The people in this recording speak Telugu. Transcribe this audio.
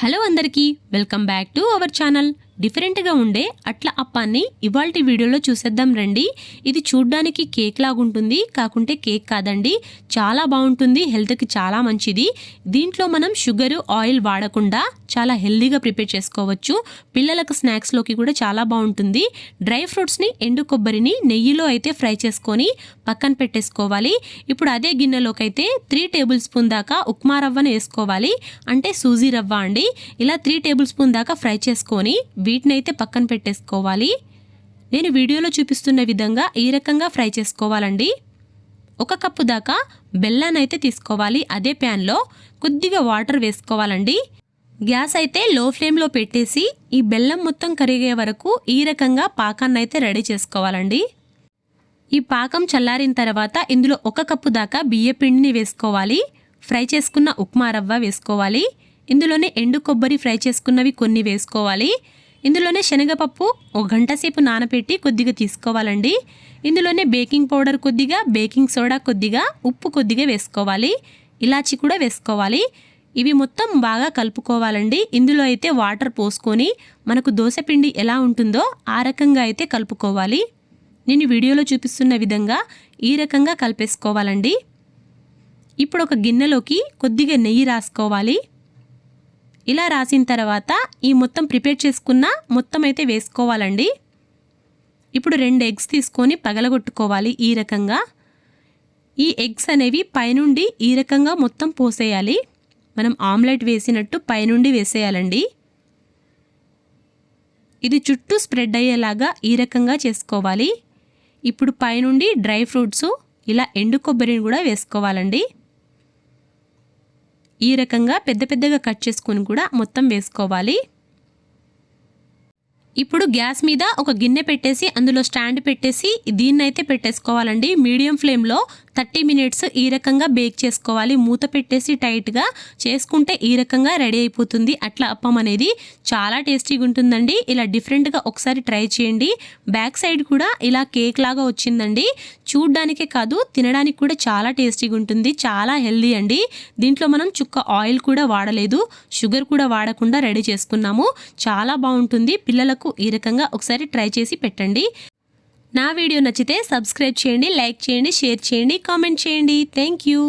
హలో అందరికీ welcome back to our channel. డిఫరెంట్గా ఉండే అట్ల అప్పాన్ని ఇవాల్టి వీడియోలో చూసేద్దాం రండి. ఇది చూడ్డానికి కేక్ లాగుంటుంది. కాకుంటే కేక్ కాదండి. చాలా బాగుంటుంది. హెల్త్కి చాలా మంచిది. దీంట్లో మనం షుగరు ఆయిల్ వాడకుండా చాలా హెల్దీగా ప్రిపేర్ చేసుకోవచ్చు. పిల్లలకు స్నాక్స్లోకి కూడా చాలా బాగుంటుంది. డ్రై ఫ్రూట్స్ని ఎండు కొబ్బరిని నెయ్యిలో అయితే ఫ్రై చేసుకొని పక్కన పెట్టేసుకోవాలి. ఇప్పుడు అదే గిన్నెలోకి అయితే త్రీ టేబుల్ స్పూన్ దాకా ఉప్మా రవ్వను వేసుకోవాలి. అంటే సూజీ రవ్వ అండి. ఇలా త్రీ టేబుల్ స్పూన్ దాకా ఫ్రై చేసుకొని వీటిని అయితే పక్కన పెట్టేసుకోవాలి. నేను వీడియోలో చూపిస్తున్న విధంగా ఈ రకంగా ఫ్రై చేసుకోవాలండి. ఒక కప్పు దాకా బెల్లాన్ని అయితే తీసుకోవాలి. అదే ప్యాన్లో కొద్దిగా వాటర్ వేసుకోవాలండి. గ్యాస్ అయితే లో ఫ్లేమ్లో పెట్టేసి ఈ బెల్లం మొత్తం కరిగే వరకు ఈ రకంగా పాకాన్ని అయితే రెడీ చేసుకోవాలండి. ఈ పాకం చల్లారిన తర్వాత ఇందులో ఒక కప్పు దాకా బియ్య పిండిని వేసుకోవాలి. ఫ్రై చేసుకున్న ఉప్మా రవ్వ వేసుకోవాలి. ఇందులోనే ఎండు కొబ్బరి ఫ్రై చేసుకున్నవి కొన్ని వేసుకోవాలి. ఇందులోనే శనగపప్పు ఒక గంట సేపు నానబెట్టి కొద్దిగా తీసుకోవాలండి. ఇందులోనే బేకింగ్ పౌడర్ కొద్దిగా బేకింగ్ సోడా కొద్దిగా ఉప్పు కొద్దిగా వేసుకోవాలి. ఇలాచి కూడా వేసుకోవాలి. ఇవి మొత్తం బాగా కలుపుకోవాలండి. ఇందులో అయితే వాటర్ పోసుకొని మనకు దోశపిండి ఎలా ఉంటుందో ఆ రకంగా అయితే కలుపుకోవాలి. నేను వీడియోలో చూపిస్తున్న విధంగా ఈ రకంగా కలిపేసుకోవాలండి. ఇప్పుడు ఒక గిన్నెలోకి కొద్దిగా నెయ్యి రాసుకోవాలి. ఇలా రాసిన తర్వాత ఈ మొత్తం ప్రిపేర్ చేసుకున్న మొత్తం అయితే వేసుకోవాలండి. ఇప్పుడు రెండు ఎగ్స్ తీసుకొని పగలగొట్టుకోవాలి ఈ రకంగా. ఈ ఎగ్స్ అనేవి పైనుండి ఈ రకంగా మొత్తం పోసేయాలి. మనం ఆమ్లెట్ వేసినట్టు పైనుండి వేసేయాలండి. ఇది చుట్టూ స్ప్రెడ్ అయ్యేలాగా ఈ రకంగా చేసుకోవాలి. ఇప్పుడు పైనుండి డ్రై ఫ్రూట్స్ ఇలా ఎండు కొబ్బరిని కూడా వేసుకోవాలండి. ఈ రకంగా పెద్ద పెద్దగా కట్ చేసుకొని కూడా మొత్తం వేసుకోవాలి. ఇప్పుడు గ్యాస్ మీద ఒక గిన్నె పెట్టేసి అందులో స్టాండ్ పెట్టేసి దీన్నైతే పెట్టేసుకోవాలండి. మీడియం ఫ్లేమ్లో థర్టీ మినిట్స్ ఈ రకంగా బేక్ చేసుకోవాలి. మూత పెట్టేసి టైట్గా చేసుకుంటే ఈ రకంగా రెడీ అయిపోతుంది. అట్లా అప్పం అనేది చాలా టేస్టీగా ఉంటుందండి. ఇలా డిఫరెంట్గా ఒకసారి ట్రై చేయండి. బ్యాక్ సైడ్ కూడా ఇలా కేక్ లాగా వచ్చిందండి. చూడ్డానికే కాదు తినడానికి కూడా చాలా టేస్టీగా ఉంటుంది. చాలా హెల్దీ అండి. దీంట్లో మనం చుక్క ఆయిల్ కూడా వాడలేదు. షుగర్ కూడా వాడకుండా రెడీ చేసుకున్నాము. చాలా బాగుంటుంది. పిల్లలకు ఈ రకంగా ఒకసారి ట్రై చేసి పెట్టండి. నా వీడియో నచ్చితే సబ్స్క్రైబ్ చేయండి లైక్ చేయండి షేర్ చేయండి కామెంట్ చేయండి. Thank you